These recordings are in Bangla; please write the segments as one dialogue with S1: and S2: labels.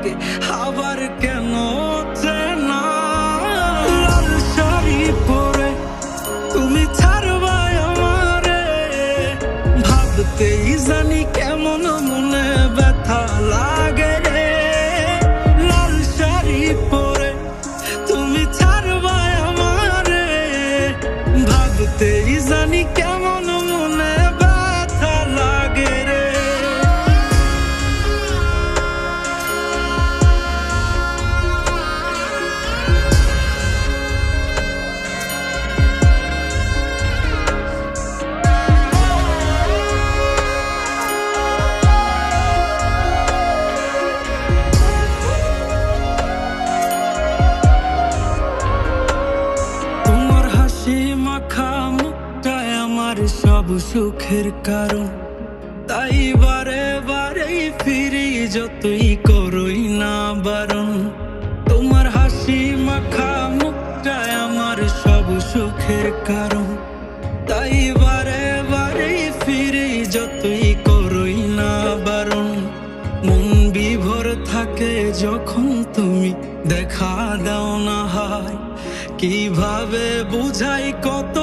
S1: লাগে আবার কেন চেনা পরে তুমি জানি কেমন মনে ব্যথা লাগে সব সুখের কারণ। তাই বারে বারে ফিরি যতই করই না বারণ। তোমার হাসি মাখা মুখটায় আমার সব সুখের কারণ। তাই বারে বারে ফিরি যতই করই না বারণ। মন বিভোর থাকে যখন তুমি দেখা দাও না হয়। কীভাবে বুঝাই কতটা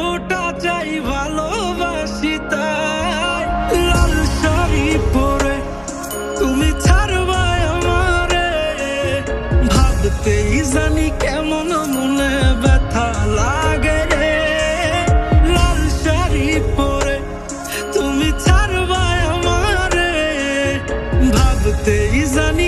S1: ভাবতেই জানি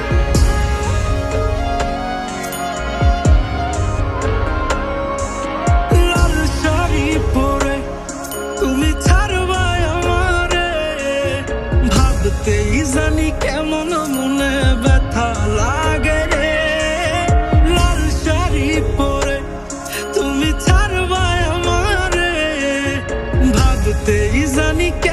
S1: জানি কেমন